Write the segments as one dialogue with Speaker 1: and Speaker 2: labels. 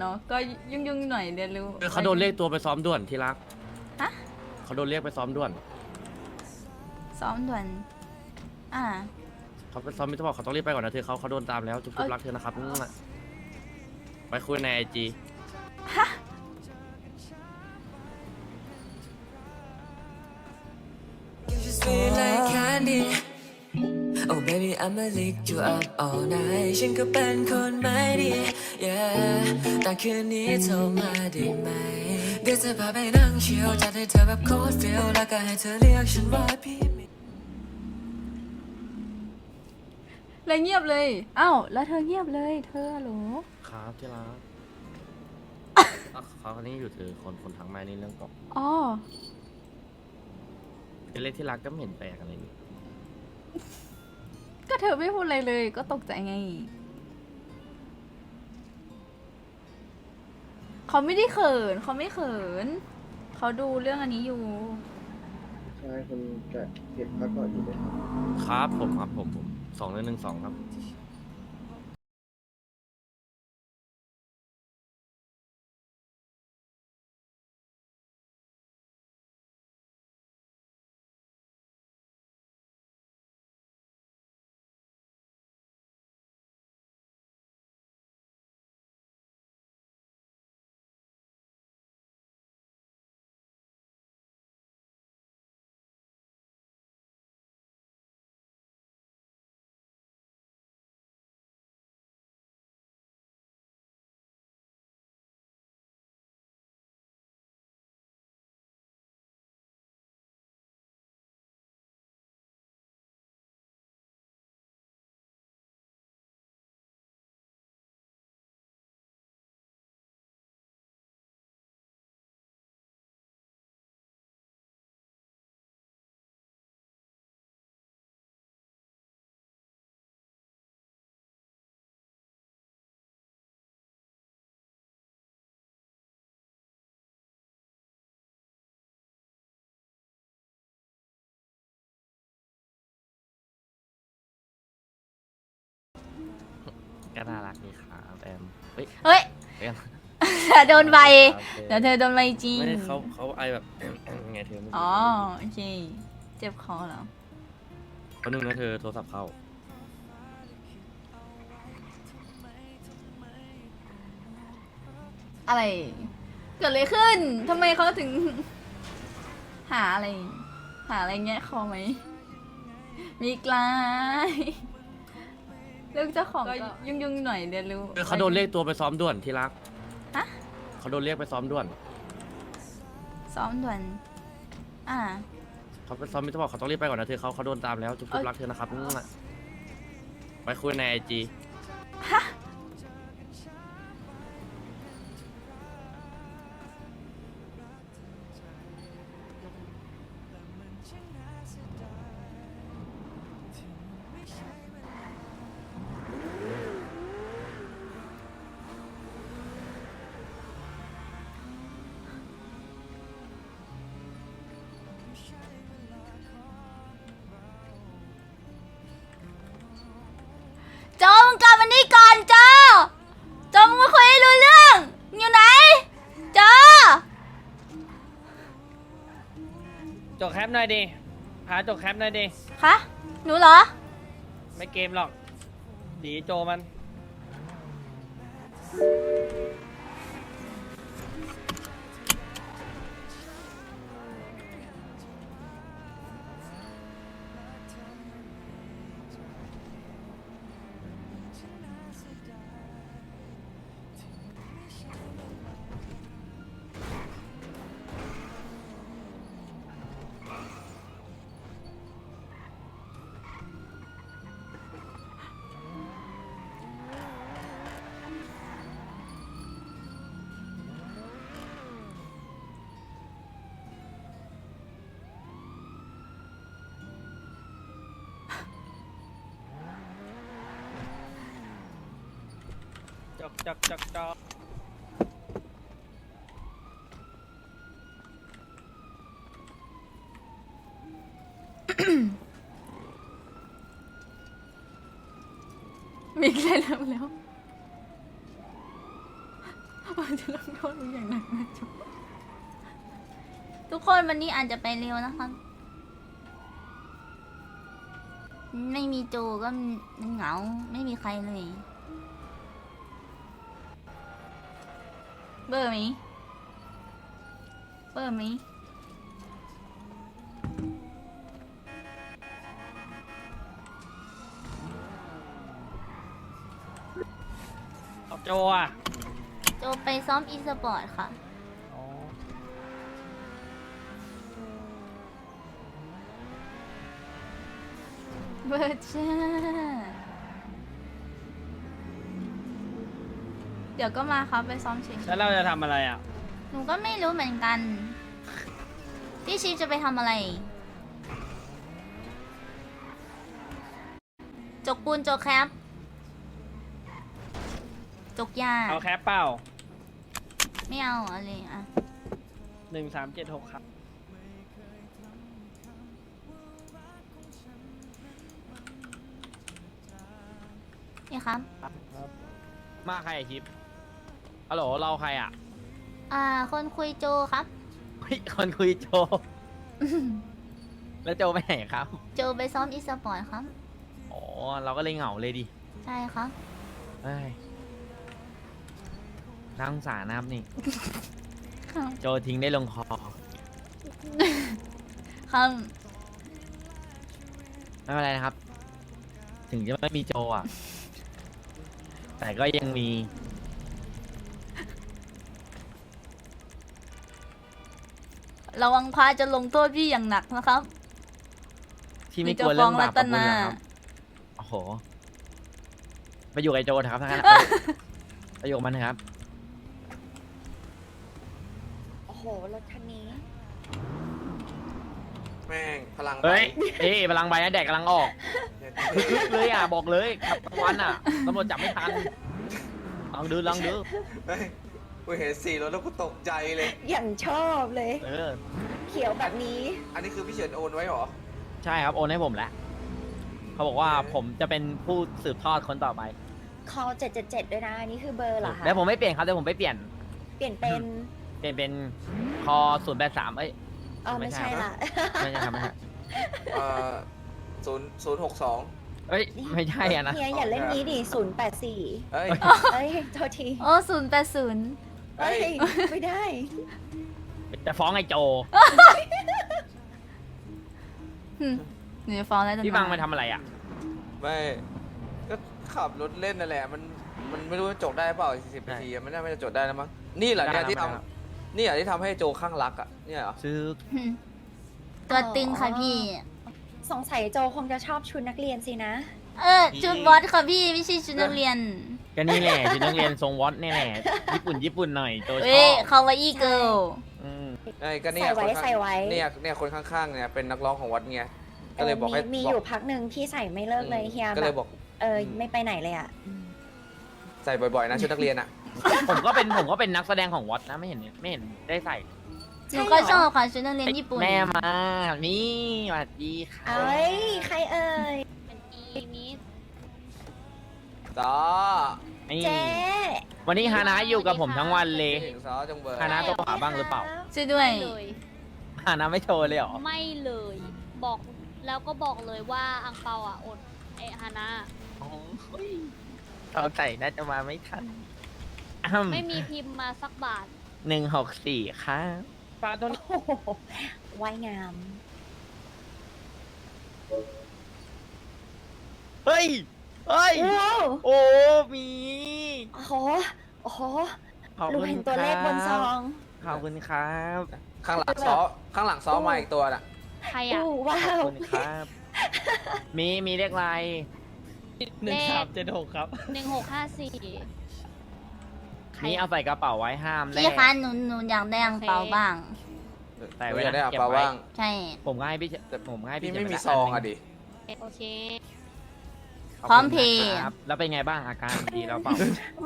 Speaker 1: เนาะก็ยุ่งยุ่งๆหน่อยเรียนรู้
Speaker 2: เขาโดนเรียกตัวไปซ้อมด่วนที่รัก
Speaker 1: ฮะ
Speaker 2: เขาโดนเรียกไปซ้อมด่วน
Speaker 1: ซ้อมด่วนอ่า
Speaker 2: เขาไปซ้อมมิตรบอกเขาต้องรีบไปก่อนนะเธอเขาเขาโดนตามแล้วจุ๊บ
Speaker 1: เอ้ย
Speaker 2: ๆรักเธอนะครับนั่นน่ะไปคุยในไอจี
Speaker 3: I'ma lick you up all night ฉันก็เป็นคนไม่ดี Yeah แต่คืนนี้เธอมาได้ไหม เดี๋ยวจะพาไปนั่งชิลจัดให้เธอแบบโคตรฟิลแล้วก็ให้เธอเรียกฉันว่าพี่
Speaker 1: เลยเงียบเลยอ้าวแล้วเธอเงียบเลย เธอฮัลโหล
Speaker 2: ครับที่รักอะเขาคนนี้อยู่เธอคนคนทั้งไม้นี่เรื่องกอก
Speaker 1: อ๋อ
Speaker 2: เป็นเลขที่รักก็ไม่เห็นแปลกอะไรนี่
Speaker 1: ก็เธอไม่พูดอะไรเลย ก็ตกใจไง เขาไม่ได้เขิน เขาไม่เขิน เขาดูเรื่องอันนี้อยู่
Speaker 4: ใช่คุณแกะเก็บพักก่อนดีไหมครับ
Speaker 2: ครับผมครับผมผมสองหนึ่งหนึ่งสองครับ ก็น่ารักดีครับแอมเฮ้ย
Speaker 1: เฮ้ย
Speaker 2: แอม
Speaker 1: โดนใบ
Speaker 2: ครับ
Speaker 1: เดี๋ยวเธอโดนใบจริง
Speaker 2: ไม่ได้เขาเขาไอแบบ ไงเธอไม่รู้
Speaker 1: อ๋อโอเค เจ็บคอเหรอ
Speaker 2: คนนึงนะเธอโทรศัพท์เข้า
Speaker 1: อะไร เกิดอะไรขึ้นทำไมเขาถึง หาอะไร หาอะไรแงะคอไหมมีกลาย เรื่องเจ้าของก็ยุ่งยุ่งๆหน่อยเรียนรู้
Speaker 2: เขาโดนเรียกตัวไปซ้อมด่วนที่รัก
Speaker 1: ฮะ
Speaker 2: เขาโดนเรียกไปซ้อมด่วน
Speaker 1: ซ้อมด่วน อ่า
Speaker 2: เขาไปซ้อมมิตรบอกเขาต้องรีบไปก่อนนะเธอเขาเขาโดนตามแล้วจุ๊บ
Speaker 1: เอ้ย
Speaker 2: ๆรักเธอนะครับนั่นน่ะไปคุยในไอจี
Speaker 1: โจ
Speaker 5: ปหน่อยดิหาจกแคปหน่อยดิ
Speaker 1: คะ หนูเหรอ
Speaker 5: ไม่เกมหรอก ดีโจมัน จกจกจกจก
Speaker 1: มีใครเริ่มแล้ว
Speaker 6: จะลงโทษมึงอย่างหนักนะจุ๊บทุกคนวันนี้อาจจะไปเร็วนะครับไม่มีโจก็มันเหงา ไม่มีใครเลย เบอร์ไหมเบอร์ไหม
Speaker 5: เอาโจอะ
Speaker 6: โจไปซ้อมอีสปอร์ตค่ะ
Speaker 5: อ๋อ
Speaker 6: เบอร์จ้า เดี๋ยวก็มาครับไปซ้อมเฉย
Speaker 5: แล้วเราจะทำอะไรอะ
Speaker 6: ๆหนูก็ไม่รู้เหมือนกัน พี่ชีจะไปทำอะไร จกปูนจกแคปจกยา
Speaker 5: เอาแคปเปล่า
Speaker 6: ไม่เอาอะไรอะ
Speaker 5: หนึ่งสามเจ็ดหกครับ
Speaker 6: นี่ครับ
Speaker 7: มาใครอะชิป ฮัลโหลเราใครอะ
Speaker 6: อ่า คนคุยโจครับ
Speaker 7: เฮ้ยคนคุยโจ แล้วโจไปไหนครับ
Speaker 6: โจไปซ้อมอีสปอร์ตครับ
Speaker 7: อ๋อ เราก็เลยเหงาเลยดิ
Speaker 6: ใช่ครับ
Speaker 7: เฮ้ยน่าสงสารนะครับนี่
Speaker 6: ครับ
Speaker 7: โจทิ้งได้ลงคอ
Speaker 6: ครับ
Speaker 7: ไม่เป็นไรนะครับ ถึงจะไม่มีโจอะ แต่ก็ยังมี
Speaker 6: ระวังพาจะลงโทษพี่อย่างหนักนะครับ
Speaker 7: ที่ไม่กลัวเรื่องบาปกับบุญเหรอครับ
Speaker 6: มีเจ้าของรัตนา
Speaker 7: โอ้โห ไปอยู่กับไอ้โจเถอะครับทั้งนั้นอะไปอยู่กับมันเถอะครับ
Speaker 8: โอ้โห รถคันนี้
Speaker 9: แม่งพลัง
Speaker 7: เฮ้ยเอ้ยพลังใบนะแดกกำลังออกคึกๆเลยอะบอกเลยครับกลางวันอะตำรวจจับไม่ทันลองดูลองดู
Speaker 9: เฮ้ย กูเห็นสีรถแล้วกูตกใจเลย
Speaker 8: อย่างชอบเลย
Speaker 7: เออ
Speaker 8: เขียวแบบนี้
Speaker 9: อันนี้คือพี่เฉินโอนไว้เหรอ
Speaker 7: ใช่ครับ โอนให้ผมแล้ว เขาบอกว่าผมจะเป็นผู้สืบทอดคนต่อไป
Speaker 8: call 777 ด้วยนะ อันนี้คือเบอร์เหรอคะ
Speaker 7: แล้วผมไม่เปลี่ยนครับแต่ผมไปเปลี่ยน
Speaker 8: เปลี่ยนเป็น
Speaker 7: เปลี่ยนเป็นคอศูนย์แปดสามเอ้ย
Speaker 8: เออไม่ใช่ละ
Speaker 7: ไม่ใช่ครับไม่ใช่
Speaker 9: เอ่อศูนย์ศูนย์หกสอง
Speaker 7: เอ้ย ไม่ใช่อะนะ
Speaker 8: เฮียอย่าเล่นนี้ดิ084
Speaker 9: เอ้ย
Speaker 8: เอ้ย โทษที
Speaker 6: โอ้ศูนย์แปดศูนย์
Speaker 8: เอ้ยไม่ได้
Speaker 7: จะฟ้องไอ้โจ
Speaker 6: หนูจะฟ้องแล้วจะ
Speaker 7: พี่บังมาทำอะไรอะ
Speaker 9: ไม่ก็ขับรถเล่นนั่นแหละ มันมันไม่รู้ว่าจบได้เปล่าสี่สิบ
Speaker 7: ได้
Speaker 9: นาทีอะมันน่าไม่จะจบได้แล้วมั้งนี่เหรอเนี่ย
Speaker 7: ได้
Speaker 9: ที่
Speaker 7: ได้
Speaker 9: ทำนี่เหรอที่ทำให้โจข้างรักอะเนี่ยเหรอ
Speaker 7: ซื้อ
Speaker 6: ตัวตึงค่ะพี่
Speaker 8: สงสัยโจคงจะชอบชุดนักเรียนสินะ
Speaker 6: เออชุดบอสค่ะพี่ไม่ใช่ชุดนักเรียน
Speaker 7: ก็นี่แหละชุดนักเรียนทรงวอตนี่แหละ ญี่ปุ่นญี่ปุ่นหน่อยโจช
Speaker 6: เว้
Speaker 7: อยบ
Speaker 6: คาวาอี้เกิล
Speaker 7: อืม
Speaker 9: ไอ้ก็เนี่ย
Speaker 8: ใส่ไว้
Speaker 9: คนข้าง
Speaker 8: ใส่ไว้
Speaker 9: เนี่ยเนี่ยคนข้างๆเนี่ยเป็นนักร้องของวัดไงก็เลยบอกให้
Speaker 8: มีมี
Speaker 9: บ
Speaker 8: อยู่พักหนึ่งพี่ใส่ไม่เลิกเลยเฮีย
Speaker 9: ก็
Speaker 8: แบ
Speaker 9: เลย
Speaker 8: บ
Speaker 9: บอก
Speaker 8: เออไม่ไปไหนเลยอะ
Speaker 9: ใส่บ่อยๆนะชุดนักเรียนอะ
Speaker 7: ผมก็เป็นผมก็เป็นนักแสดงของวอตนะไม่เห็นไม่เห็นได้ใส่
Speaker 6: หนูก็ชอบค่ะชุดนักเรียนญี่ปุ่น
Speaker 7: แม่มานี่สวัสดีค่ะ
Speaker 8: เอ้ยใครเอ่ย
Speaker 9: ต่อ
Speaker 7: นี่
Speaker 8: เจ๊
Speaker 7: วันนี้ฮานะอยู่กับผมทั้งวันเลย
Speaker 9: ถึงซอจงเบอร์
Speaker 7: ฮานะโทรหาบ้างหรือเปล่า
Speaker 6: ช่วยด้วย
Speaker 10: เลย
Speaker 7: ฮานะไม่โทรเลยเหรอ
Speaker 10: ไม่เลย บอกแล้วก็บอกเลยว่าอังเปาอะอดเอะฮานะ
Speaker 7: อ๋อเฮ้ยเขาใส่น่าจะมาไม่ทันอ้ำ
Speaker 10: ไม่มีพิมพ์มาสักบาท
Speaker 7: หนึ่งหกสี่ค่ะ
Speaker 5: ปลาตัวนี้
Speaker 8: โอ้โหว่ายงาม
Speaker 7: เฮ้ย เฮ้ย
Speaker 8: ว้าว
Speaker 7: โอ้มี
Speaker 8: โอ้โหโอ้โห
Speaker 7: ขอบ
Speaker 8: ดู
Speaker 7: คุณ
Speaker 8: เห็นตัวเลขบนซอง
Speaker 7: ขอบคุณครับ
Speaker 9: ข้างหลังซ้อข้างหลังซ้อมาอีกตัวน่ะ
Speaker 10: ใครอะ
Speaker 8: อู้ว้า
Speaker 7: ขอบ
Speaker 8: ว
Speaker 7: คุณครับ มีมีเลขอะไร
Speaker 5: หนึ่งสามเจ็ดหกครับ
Speaker 10: หนึ่งหกห้าสี่ใคร
Speaker 7: นี่เอาใส่กระเป๋าไว้ห้ามแล
Speaker 6: พี่
Speaker 7: ก
Speaker 6: คะหนูหนูอยากได้อังเปาบ้าง
Speaker 7: ใส่ไว้
Speaker 9: อยากได้
Speaker 7: นะ
Speaker 9: อะ
Speaker 7: เก็บ
Speaker 9: เปล่า
Speaker 7: ไว้
Speaker 9: บ้าง
Speaker 6: ใช่
Speaker 7: ผมก็ให้พี่
Speaker 9: แต่
Speaker 7: ผมก็ให้
Speaker 9: พี่
Speaker 7: พี่
Speaker 9: ไม่มี
Speaker 7: เจ็บ
Speaker 9: ซอง
Speaker 7: น
Speaker 9: อะดิ
Speaker 10: โอเค
Speaker 7: ขบ
Speaker 6: พร้อม
Speaker 7: คุณ
Speaker 6: เพย์
Speaker 7: ครับ แล้วเป็นไงบ้างอาการดีแล้วเปล่า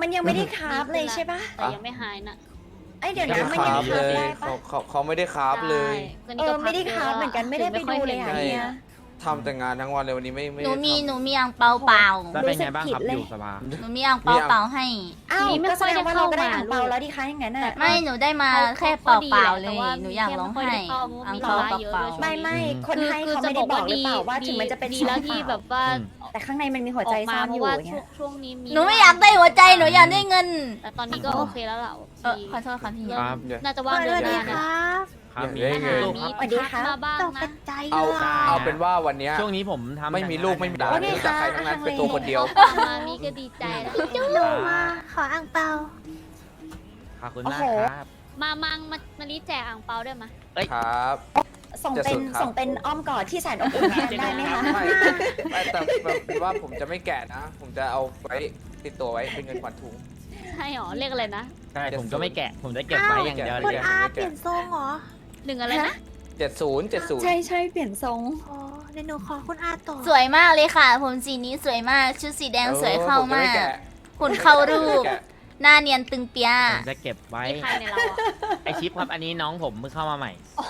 Speaker 8: มันยังไม่ได้คราฟเลยใช่ปะ
Speaker 10: แต่ยังไม่หายนะ
Speaker 8: เอ้ยเดี๋ยว
Speaker 9: ไม่
Speaker 8: นะ
Speaker 9: ได้
Speaker 8: มัน
Speaker 9: ค
Speaker 8: ยัง
Speaker 9: ราฟ
Speaker 8: ครา
Speaker 9: เล
Speaker 8: ฟ
Speaker 9: ย
Speaker 8: ได้ปะ
Speaker 9: เขาเขาเขาไม่ได้คราฟเลย
Speaker 10: ใช่
Speaker 8: เออไม่ได้คราฟเหมือนกันไม่ได้ไปดูเลยอะ
Speaker 9: ใช่
Speaker 8: เฮีย
Speaker 9: ทำแต่งานทั้งวันเลยวันนี้ไม่ไม่
Speaker 6: หนู
Speaker 9: ได้
Speaker 6: มี
Speaker 9: ทำ
Speaker 6: หนูมีอ่างเปาเปล่า
Speaker 7: แล้วเป็นไงบ้างครับอยู่สภา
Speaker 6: หนูมีอ่างเปาเปล่าให้
Speaker 8: อ้าว
Speaker 10: นี่ไม่
Speaker 8: ก็แส
Speaker 10: ค่อย
Speaker 8: ด
Speaker 10: ได้
Speaker 8: งว่าเราก็ได้
Speaker 10: เข้ามา
Speaker 8: อ่างเปา
Speaker 10: ลูก
Speaker 8: แล้วดิคะอย่างนั้นอะ
Speaker 6: ไม่หนูได้มา
Speaker 10: เขา
Speaker 6: แค่เป
Speaker 10: เขาก็ดี
Speaker 6: ล่า
Speaker 10: แหละ
Speaker 6: ๆเล
Speaker 10: แต่
Speaker 6: ย
Speaker 10: ว่า
Speaker 6: หนูอยากร้องไห้
Speaker 10: มีแค่ไม่ค่
Speaker 6: อ่า
Speaker 10: อย
Speaker 6: ง
Speaker 10: ได้
Speaker 6: เปา
Speaker 10: เข้า
Speaker 6: เปล่า
Speaker 8: ไม่ไม่คน
Speaker 10: คือ
Speaker 8: ให้
Speaker 10: คือ
Speaker 8: เขา
Speaker 10: จะ
Speaker 8: ไม่
Speaker 10: บ
Speaker 8: ได้
Speaker 10: อก
Speaker 8: บอ
Speaker 10: ว่าก
Speaker 8: หรือ
Speaker 10: ดี
Speaker 8: เปล่าว่าถึงมันจะเป็น
Speaker 10: ดี
Speaker 8: ซอ
Speaker 10: แล้ว
Speaker 8: ง
Speaker 10: ที่
Speaker 8: เป
Speaker 10: แบ
Speaker 8: ล่า
Speaker 10: บว่า
Speaker 7: อืม
Speaker 8: แต่ข้างในมันมีหัวใจ
Speaker 10: ออก
Speaker 8: ซ่
Speaker 10: มา
Speaker 8: อน
Speaker 10: เพ
Speaker 8: อยู่
Speaker 10: ราะว่า
Speaker 8: อย่าง
Speaker 10: ช่
Speaker 8: เงี้
Speaker 10: วง
Speaker 8: ย
Speaker 10: ช่วงนี้มี
Speaker 6: หนูไม่อยากได้หัวใจหนูอยากได้เงิน
Speaker 10: แต่ตอนนี้ก็โอเคแล้วล่ะ
Speaker 6: เออขอโทษค่ะพี่
Speaker 10: เริ่
Speaker 7: ครั
Speaker 10: ม
Speaker 7: บ
Speaker 10: น่าจะว่างเดือนหน้าเนี่ย
Speaker 7: ครับมี
Speaker 9: ได้เงิน
Speaker 7: ลูกครับ
Speaker 8: สวัสดีค่ะ
Speaker 10: มาบ้างนะ
Speaker 9: เอา
Speaker 7: ได้
Speaker 9: เอาเป็นว่าวันเนี้ย
Speaker 7: ช่วงนี้ผมทำ
Speaker 9: ไม่มีลูกไม่มีหลาน
Speaker 8: ว่าไง
Speaker 9: ไม่รู้จักใคร
Speaker 8: คะ
Speaker 9: ทั้งนั้น
Speaker 8: ทาง
Speaker 9: เป็นตัว
Speaker 8: เล
Speaker 9: คนเดียว
Speaker 10: เขาฟังมามีก็ดีใจแล้ว
Speaker 7: ลูกมา
Speaker 11: ขออ่างเปา
Speaker 7: ขอบคุณ
Speaker 8: โอ้
Speaker 7: มาก
Speaker 8: โห
Speaker 7: ครับ
Speaker 10: มามังมามารีแจกอ่างเปาได้ไหม
Speaker 9: ครับ
Speaker 8: ส่ง
Speaker 9: จะ
Speaker 8: เป็
Speaker 9: สุ
Speaker 8: น
Speaker 9: ดครับ
Speaker 8: ส่งเป็นอ้อมกอดที่แสนอบอุ่นแทนได้ไหมคะ
Speaker 9: ไม่ไม่แต่แบบเป็นว่าผมจะไม่แกะนะ ผมจะเอาไว้ติดตัวไว้เป็นเงินขวัญถุง
Speaker 10: ใช่หรอเรียกอะไรนะ
Speaker 7: ใช่ ผมก็ไม่แกะ ผมจะเก็บไว้อย่างเดียว
Speaker 11: คุ
Speaker 7: เล
Speaker 11: ณ
Speaker 7: ย
Speaker 11: อาเปลี่ยนทรงเหรอ
Speaker 10: หนึ่งอะไรนะ
Speaker 9: เจ็ดศูนย์เจ็ดศูนย์
Speaker 8: ใช่ใช่เปลี่ยนทรง
Speaker 11: อ๋อเดี๋ยวหนูขอคุณอาต่อ
Speaker 6: สวยมากเลยค่ะ ผมสีนี้สวยมาก ชุดสีแดงสวยเข้า
Speaker 9: ผมจะ
Speaker 6: มา
Speaker 9: ไแะ
Speaker 6: กหุ่นเข้ารูป
Speaker 9: ผมจะไม่แกะ
Speaker 6: หน้าเนียนตึงเปีย
Speaker 7: ผมจะเก็บไว้
Speaker 10: นี่ใครในเราอะ
Speaker 7: ไอชิปครับ อันนี้น้องผมเพิ่งเข้ามาใหม่
Speaker 10: อ๋อ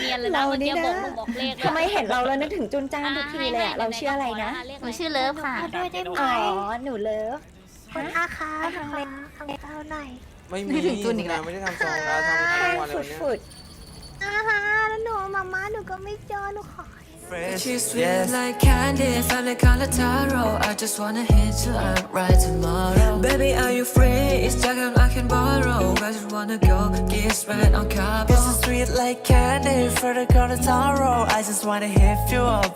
Speaker 10: เนียนเลยนะ
Speaker 8: เรา
Speaker 10: เมื่อ
Speaker 8: นี่
Speaker 10: กี้
Speaker 8: นะ
Speaker 10: บอกลูกบอกเลข
Speaker 8: ทำไมเห็นเราแล้วนึกถึงจุนจ้านทุกทีเลยอะเราชื่ออะไรนะ
Speaker 6: หนูชื่อเลิฟค่ะ
Speaker 11: ขอด้วยได้ไหม
Speaker 8: อ๋อ หนูเลิฟ
Speaker 11: คุณอาคะขออ่างเปาหน่อย
Speaker 9: ไม่มี
Speaker 6: นึกถึงจุนอีกแล้ว
Speaker 9: นะไม่ได้ทำซองนะทำทั้งวันเลย
Speaker 8: ฝุ
Speaker 9: วั
Speaker 8: ด
Speaker 9: นเนี้ย
Speaker 8: ฝุด
Speaker 11: มาม่าหนูก็ไม่เจอหนูขอ
Speaker 3: She's sweet like candy, family color taro. I just wanna hit you up right tomorrow. Baby, are you free? It's jacket I can borrow. I just wanna go get spent on Cabo. This is sweet like candy, for the color taro. I just wanna hit you up.